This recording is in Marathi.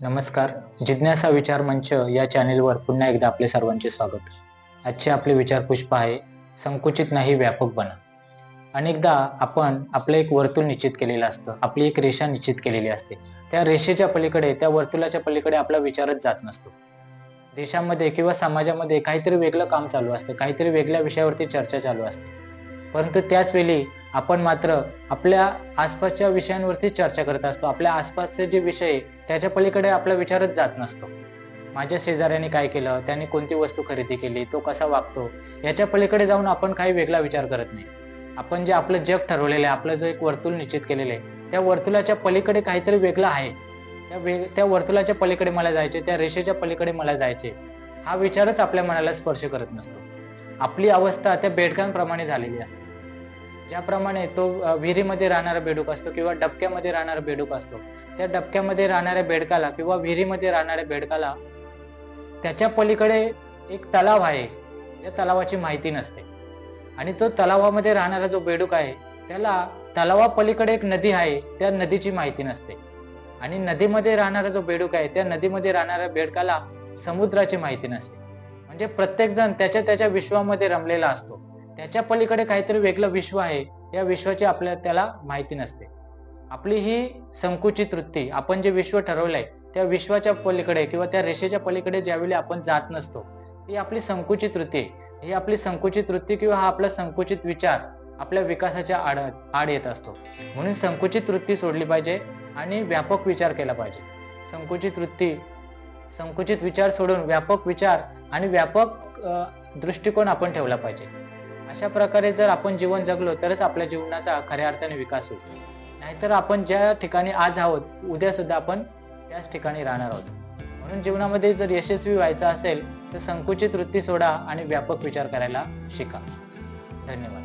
नमस्कार. जिज्ञासा विचार मंच या चॅनेलवर पुन्हा एकदा आपले सर्वांचे स्वागत. आजचे आपले विचार पुष्प आहे संकुचित नाही व्यापक बना. अनेकदा आपण आपलं एक वर्तुळ निश्चित केलेलं असतं आपली एक रेषा निश्चित केलेली असते. त्या रेषेच्या पलीकडे त्या वर्तुळाच्या पलीकडे आपला विचारच जात नसतो. देशामध्ये किंवा समाजामध्ये काहीतरी वेगळं काम चालू असतं काहीतरी वेगळ्या विषयावरती चर्चा चालू असते. परंतु त्याच वेळी आपण मात्र आपल्या आसपासच्या विषयांवरती चर्चा करत असतो. आपल्या आसपासचे जे विषय आहे, त्याच्या पलीकडे आपला विचारच जात नसतो. माझ्या शेजाऱ्याने काय केलं? त्याने कोणती वस्तू खरेदी केली? तो कसा वागतो? याच्या पलीकडे जाऊन आपण काही वेगळा विचार करत नाही. आपण जे आपलं जग ठरवलेलं आहे आपलं जो एक वर्तुळ निश्चित केलेलं आहे त्या वर्तुळाच्या पलीकडे काहीतरी वेगळं आहे. त्या वेग त्या वर्तुळाच्या पलीकडे मला जायचे त्या रेषेच्या पलीकडे मला जायचे हा विचारच आपल्या मनाला स्पर्श करत नसतो. आपली अवस्था त्या बेडकांप्रमाणे झालेली असते. ज्याप्रमाणे तो विहिरीमध्ये राहणारा बेडूक असतो किंवा डबक्यामध्ये राहणारा बेडूक असतो त्या डबक्यामध्ये राहणाऱ्या बेडकाला किंवा विहिरीमध्ये राहणाऱ्या बेडकाला त्याच्या पलीकडे एक तलाव आहे. या तलावाची माहिती नसते. आणि तो तलावामध्ये राहणारा जो बेडूक आहे त्याला तलावापलीकडे एक नदी आहे त्या नदीची माहिती नसते. आणि नदीमध्ये राहणारा जो बेडूक आहे त्या नदीमध्ये राहणाऱ्या बेडकाला समुद्राची माहिती नसते. म्हणजे प्रत्येक जण त्याच्या त्याच्या विश्वामध्ये रमलेला असतो. त्याच्या पलीकडे काहीतरी वेगळं विश्व आहे. या विश्वाची आपल्याला त्याला माहिती नसते. आपली ही संकुचित वृत्ती आपण जे विश्व ठरवलंय त्या विश्वाच्या पलीकडे किंवा त्या रेषेच्या पलीकडे ज्यावेळी आपण जात नसतो ती आपली संकुचित वृत्ती ही आपली संकुचित वृत्ती किंवा हा आपला संकुचित विचार आपल्या विकासाच्या आड आड येत असतो. म्हणून संकुचित वृत्ती सोडली पाहिजे आणि व्यापक विचार केला पाहिजे. संकुचित वृत्ती संकुचित विचार सोडून व्यापक विचार आणि व्यापक दृष्टिकोन आपण ठेवला पाहिजे. अशा प्रकारे जर आपण जीवन जगलो तरच आपल्या जीवनाचा खऱ्या अर्थाने विकास होईल. नाहीतर आपण ज्या ठिकाणी आज आहोत उद्या सुद्धा आपण त्याच ठिकाणी राहणार आहोत. म्हणून जीवनामध्ये जर यशस्वी व्हायचं असेल तर संकुचित वृत्ती सोडा आणि व्यापक विचार करायला शिका. धन्यवाद.